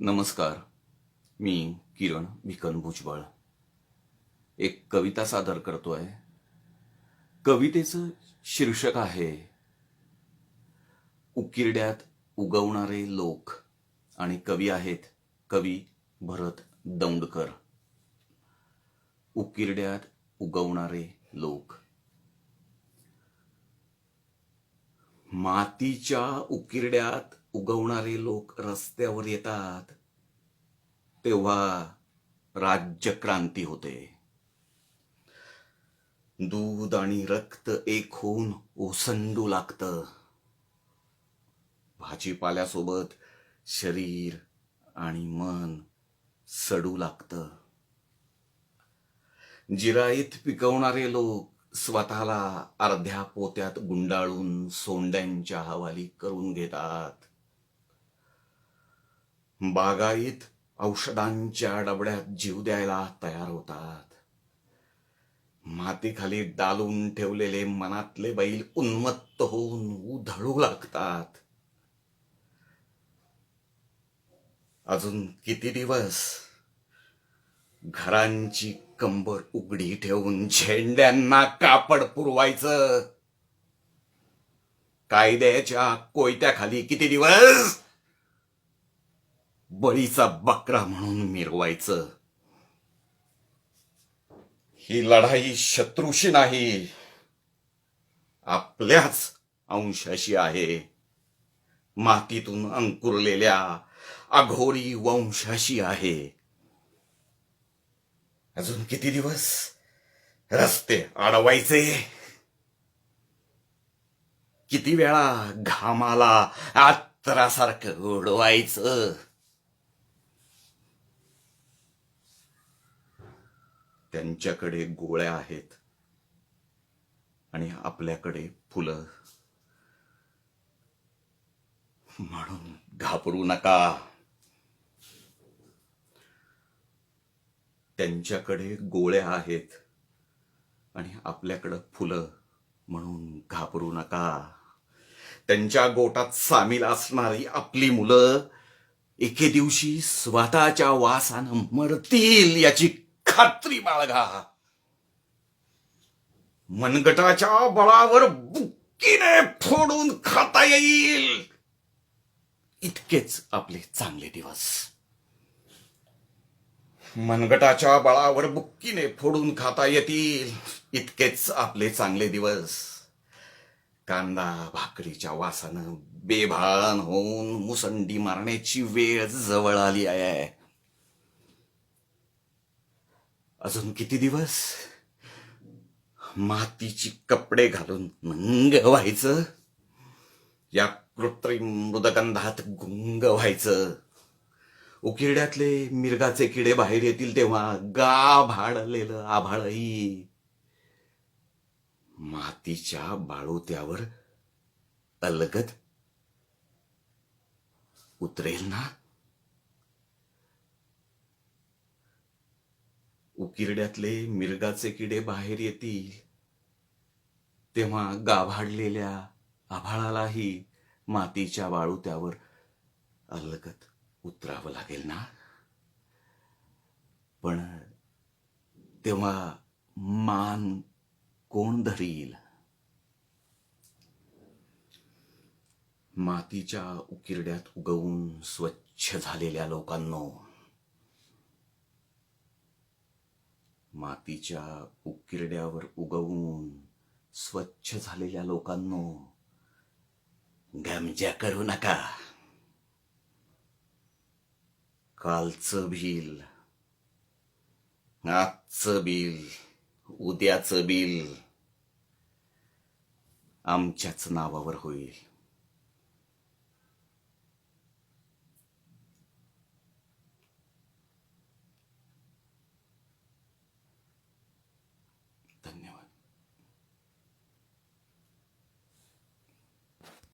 नमस्कार. मी किरण भिकन भुजबळ. एक कविता सादर करतोय. कवितेचं शीर्षक आहे उकिरड्यात उगवणारे लोक आणि कवी आहेत कवी भरत दौंडकर. उकिरड्यात उगवणारे लोक. मातीच्या उकिरड्यात उगवणारे लोक रस्त्यावर येतात तेव्हा राज्यक्रांती होते. दूध आणि रक्त एक होऊन ओसंडू लागतं. भाजीपाल्यासोबत शरीर आणि मन सडू लागतं. जिराईत पिकवणारे लोक स्वतःला अर्ध्या पोत्यात गुंडाळून सोंड्यांच्या हवाली करून घेतात. बागाईत औषधांच्या डबड्यात जीव द्यायला तयार होतात. मातीखाली डालून ठेवलेले मनातले बैल उन्मत्त होऊन उधळू लागतात. अजून किती दिवस? घरांची कंबर उघडी ठेवून झेंड्यांना कापड पुरवायचं. कायद्याच्या कोयत्याखाली किती दिवस? बळीचा बकरा म्हणून मिरवायचं. ही लढाई शत्रूशी नाही आपल्याच अंशाशी आहे. मातीतून अंकुरलेल्या अघोरी वंशाशी आहे. अजून किती दिवस रस्ते अडवायचे? किती वेळा घामाला आत्रासारखं उडवायचं? त्यांच्याकडे गोळ्या आहेत. आणि आपल्याकडे फुलं. म्हणून घाबरू नका. त्यांच्याकडे गोळ्या आहेत. आणि आपल्याकडं फुलं. म्हणून घाबरू नका. त्यांच्या गोटात सामील असणारी आपली मुलं एके दिवशी स्वतःच्या वासानं मरतील याची खात्री बाळगा. मनगटाच्या बळावर बुक्कीने फोडून खाता येईल. इतकेच आपले चांगले दिवस. मनगटाच्या बळावर बुक्कीने फोडून खाता येतील. इतकेच आपले चांगले दिवस. कांदा भाकरीच्या वासानं बेभान होऊन मुसंडी मारण्याची वेळ जवळ आली आहे. अजून किती दिवस? मातीची कपडे घालून नंग व्हायचं? या कृत्रिम मृदगंधात गुंग व्हायचं? उकिरड्यातले मिरगाचे किडे बाहेर येतील तेव्हा गा भाडलेलं आभाळही. मातीच्या बाळोत्यावर अलगद उतरेल ना? उकिरड्यातले मिरगाचे किडे बाहेर येतील. तेव्हा गाभाडलेल्या आभाळालाही मातीच्या वाळूत्यावर अलगत उतरावं लागेल ना? पण तेव्हा मान कोण धरील? मातीच्या उकिरड्यात उगवून स्वच्छ झालेल्या लोकांनो मातीच्या उकिरड्यावर उगवून स्वच्छ झालेल्या लोकांनो गमजा करू नका. कालचं बिल आजचं बिल उद्याचं बिल आमच्याच नावावर होईल.